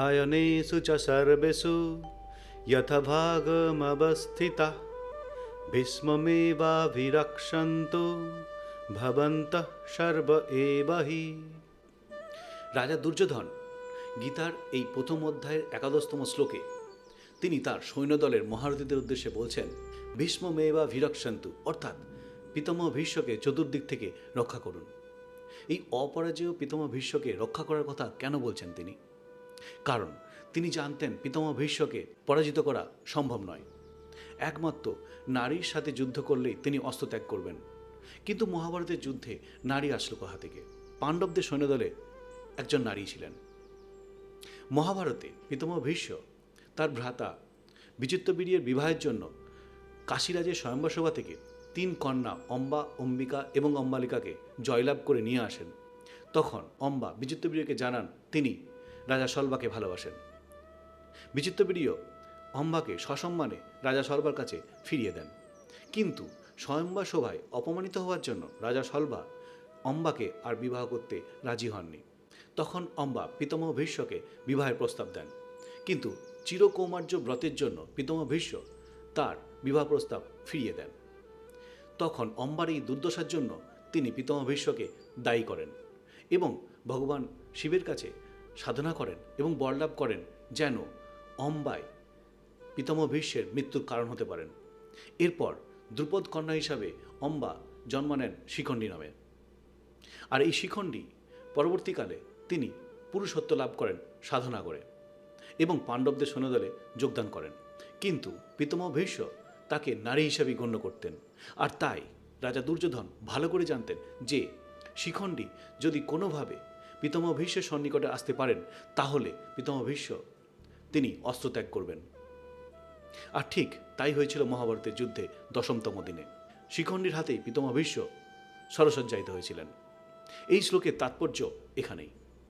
আয়নেষু চ সর্বেষু যথভাগমবস্থিতা ভীষ্মমেবাভিরক্ষন্তু ভবন্তঃ সর্ব এব হি রাজা দুর্যোধন গীতার এই প্রথম অধ্যায়ের একাদশতম শ্লোকে তিনি তার সৈন্যদলের মহারথীদের উদ্দেশ্যে বলছেন ভীষ্ম মেবা ভিরক্ষান্তু অর্থাৎ পিতামহ ভীষ্মকে চতুর্দিক থেকে রক্ষা করুন। এই অপরাজেয় পিতামহ ভীষ্মকে রক্ষা করার কথা কেন বলছেন তিনি? কারণ তিনি জানতেন পিতামহ ভীষ্মকে পরাজিত করা সম্ভব নয়। একমাত্র নারীর সাথে যুদ্ধ করলেই তিনি অস্ত্র ত্যাগ করবেন। কিন্তু মহাভারতের যুদ্ধে নারী আসলো কোথা থেকে? পাণ্ডবদের সৈন্যদলে একজন নারী ছিলেন। মহাভারতে পিতামহ ভীষ্ম তার ভ্রাতা বিচিত্রবীর্যের বিবাহের জন্য কাশীরাজের স্বয়ম্বসভা থেকে তিন কন্যা অম্বা, অম্বিকা এবং অম্বালিকাকে জয়লাভ করে নিয়ে আসেন। তখন অম্বা বিচিত্রবীর্যকে জানান তিনি রাজা সলবাকে ভালোবাসেন। বিচিত্রবীর্য অম্বাকে সসম্মানে রাজা সলবার কাছে ফিরিয়ে দেন। কিন্তু স্বয়ম্বা সভায় অপমানিত হওয়ার জন্য রাজা সলবা অম্বাকে আর বিবাহ করতে রাজি হননি। তখন অম্বা পিতামহ ভীষ্মকে বিবাহের প্রস্তাব দেন। কিন্তু চিরকৌমার্য ব্রতের জন্য পিতামহ ভীষ্ম তার বিবাহ প্রস্তাব ফিরিয়ে দেন। তখন অম্বার এই দুর্দশার জন্য তিনি পিতামহ ভীষ্মকে দায়ী করেন এবং ভগবান শিবের কাছে সাধনা করেন এবং বরলাভ করেন যেন অম্বায় পিতামহ ভীষ্মের মৃত্যুর কারণ হতে পারেন। এরপর দ্রুপদ কন্যা হিসাবে অম্বা জন্ম নেন শিখণ্ডী নামে। আর এই শিখণ্ডী পরবর্তীকালে তিনি পুরুষত্ব লাভ করেন সাধনা করে এবং পাণ্ডবদের সৈন্যদলে যোগদান করেন। কিন্তু পিতামহ ভীষ্ম তাকে নারী হিসাবে গণ্য করতেন। আর তাই রাজা দুর্যোধন ভালো করে জানতেন যে শিখণ্ডী যদি কোনোভাবে পিতামহ ভীষ্মের সন্নিকটে আসতে পারেন, তাহলে পিতামহ ভীষ্ম তিনি অস্ত্র ত্যাগ করবেন। আর ঠিক তাই হয়েছিল মহাভারতের যুদ্ধে দশমতম দিনে। শিখণ্ডীর হাতেই পিতামহ ভীষ্ম সরসজ্জায়িত হয়েছিলেন। এই শ্লোকের তাৎপর্য এখানেই।